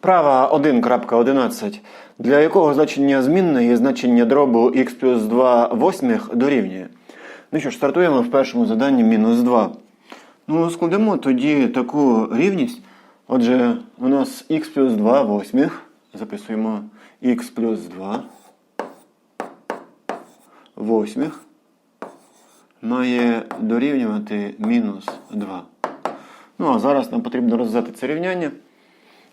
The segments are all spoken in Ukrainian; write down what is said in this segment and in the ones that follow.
Вправа 1.11, для якого значення змінне є значення дробу х плюс 2 восьмих дорівнює. Ну що ж, стартуємо в першому заданні мінус 2. Ну, складемо тоді таку рівність. Отже, у нас х плюс 2 восьмих. Записуємо х плюс 2 восьмих має дорівнювати мінус 2. Ну, а зараз нам потрібно розв'язати це рівняння,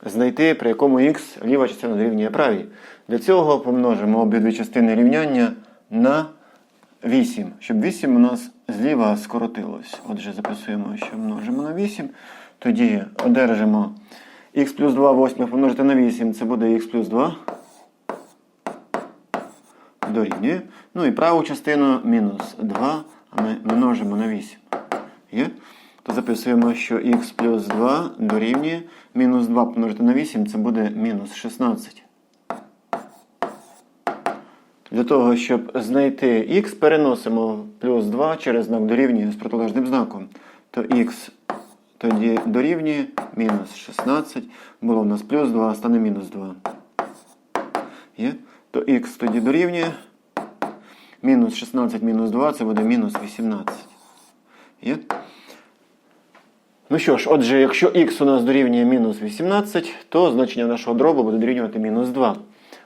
знайти, при якому х ліва частина дорівнює правій. Для цього помножимо обидві частини рівняння на 8, щоб 8 у нас зліва скоротилось. Отже, записуємо, що множимо на 8. Тоді одержимо х плюс 2 восьмих помножити на 8, це буде х плюс 2 дорівнює. Ну і праву частину мінус 2, а ми множимо на 8. Є? То записуємо, що х плюс 2 дорівнює. Мінус 2 помножити на 8, це буде мінус 16. Для того, щоб знайти х, переносимо плюс 2 через знак дорівнює з протилежним знаком. То х тоді дорівнює мінус 16. Було в нас плюс 2, стане мінус 2. Є? То х тоді дорівнює. Мінус 16 мінус 2 це буде мінус 18. Є? Ну що ж, отже, якщо х у нас дорівнює мінус 18, то значення нашого дробу буде дорівнювати мінус 2.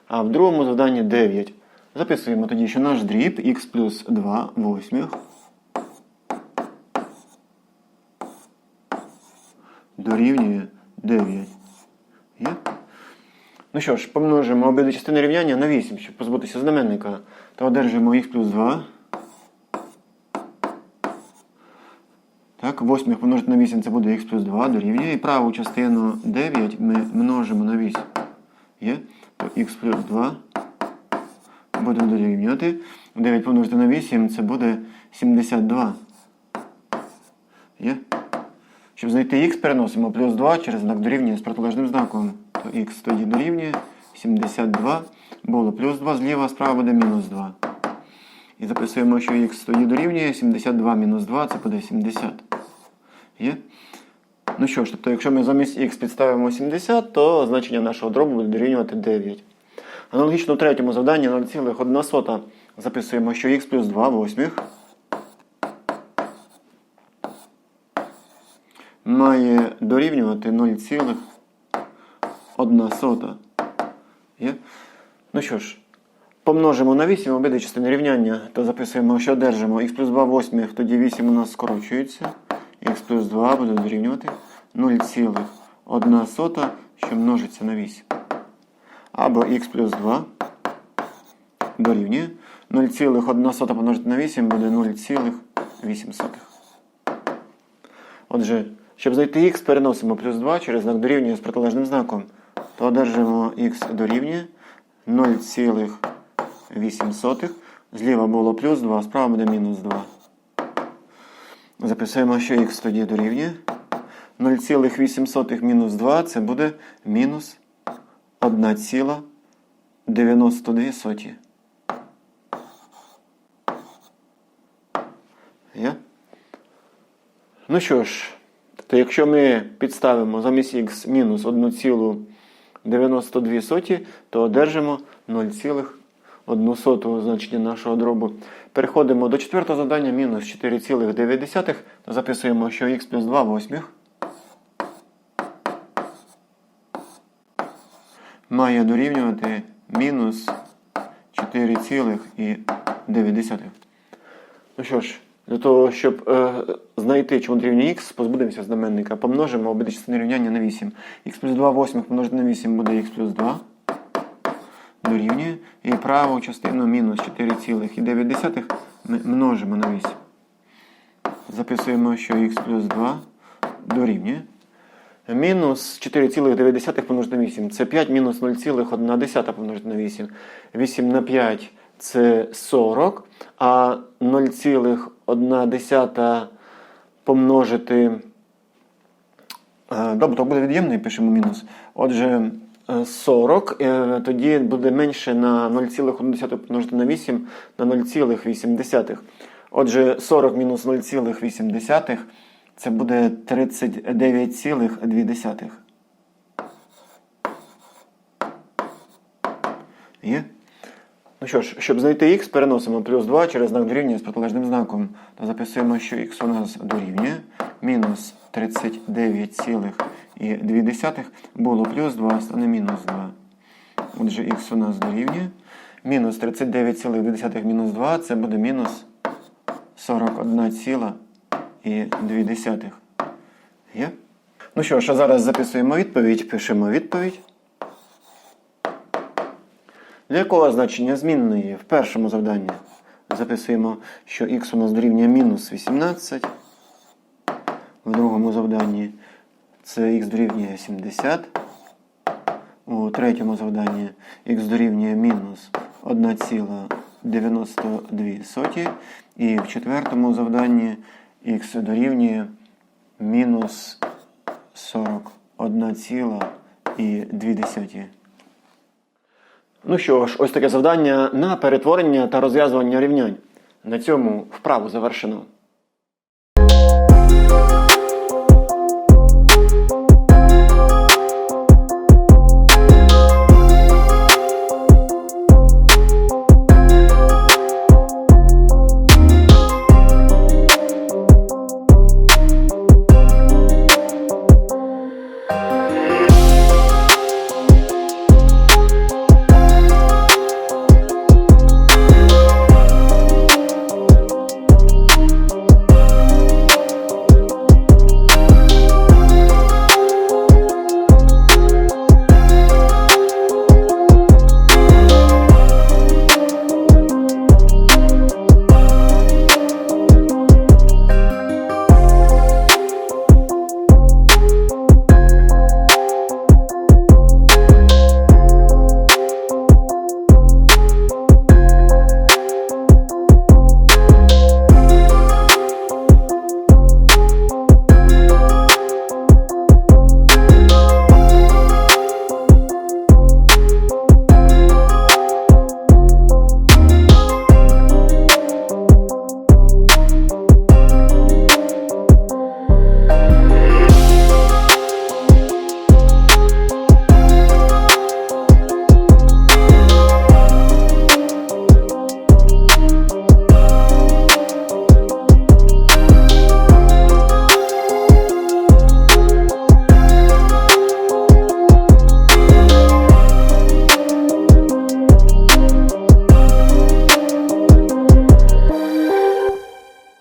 А в другому завданні 9. Записуємо тоді, що наш дріб х плюс 2 восьмих дорівнює 9. Є? Ну що ж, помножимо обидві частини рівняння на 8, щоб позбутися знаменника. То одержимо х плюс 2. Так, восьмих помножити на 8 це буде х плюс 2 дорівнює. І праву частину 9 ми множимо на 8. Є? То х плюс 2 буде дорівнювати. 9 помножити на 8 це буде 72. Є? Щоб знайти х, переносимо плюс 2 через знак дорівнює з протилежним знаком. То х тоді дорівнює 72. Було плюс 2 зліва, справа буде мінус 2. І записуємо, що х тоді дорівнює 72 мінус 2, це буде 70. Є? Ну що ж, тобто, якщо ми замість х підставимо 70, то значення нашого дробу буде дорівнювати 9. Аналогічно в третьому завданні 0,1 записуємо, що х плюс 2 восьмих має дорівнювати 0,1. Є? Ну що ж, помножимо на 8 обидві частини рівняння, то записуємо, що одержимо х плюс 2 восьмих, тоді 8 у нас скорочується. Х плюс 2 буде дорівнювати 0,1, що множиться на 8. Або х плюс 2 дорівнює 0,1 помножити на 8 буде 0,8. Отже, щоб знайти х, переносимо плюс 2 через знак дорівнює з протилежним знаком. То одержимо х дорівнює 0,8. Зліва було плюс 2, справа буде мінус 2. Записуємо, що х тоді дорівнює. 0,8 мінус 2 це буде мінус 1,92. Є? Ну що ж, то якщо ми підставимо замість х мінус 1,92, то одержимо 0,1 значення нашого дробу. Переходимо до четвертого завдання мінус 4,9, то записуємо, що х плюс 2 восьмих має дорівнювати мінус 4,9. Ну що ж, для того, щоб е, знайти, чому дорівнює х, позбудемося знаменника. Помножимо обидві частини рівняння на 8. х плюс 2 восьмих помножити на 8 буде х плюс 2. Дорівнює. І праву частину мінус 4,9 ми множимо на 8. Записуємо, що х плюс 2 дорівнює. Мінус 4,9 помножити на 8. Це 5 мінус 0,1 помножити на 8. 8 на 5 це 40. А 0,1 помножити. е, Добре, буде від'ємний, пишемо мінус. Отже, 40. е, Тоді буде менше на 0,1 помножити на 8 на 0,8. Отже, 40 мінус 0,8 це буде 39,2. Є? Ну що ж, щоб знайти х, переносимо плюс 2 через знак дорівнює з протилежним знаком. То записуємо, що х у нас дорівнює мінус 39,2 було плюс 2, стане мінус 2. Отже, х у нас дорівнює. Мінус 39,2 мінус 2 це буде мінус 41,2. Є? Ну що ж, а зараз записуємо відповідь, пишемо відповідь. Для якого значення змінної в першому завданні записуємо, що х у нас дорівнює мінус 18. В другому завданні це х дорівнює 70. У третьому завданні х дорівнює мінус 1,92. І в четвертому завданні х дорівнює мінус 41,2. Ну що ж, ось таке завдання на перетворення та розв'язування рівнянь. На цьому вправу завершено.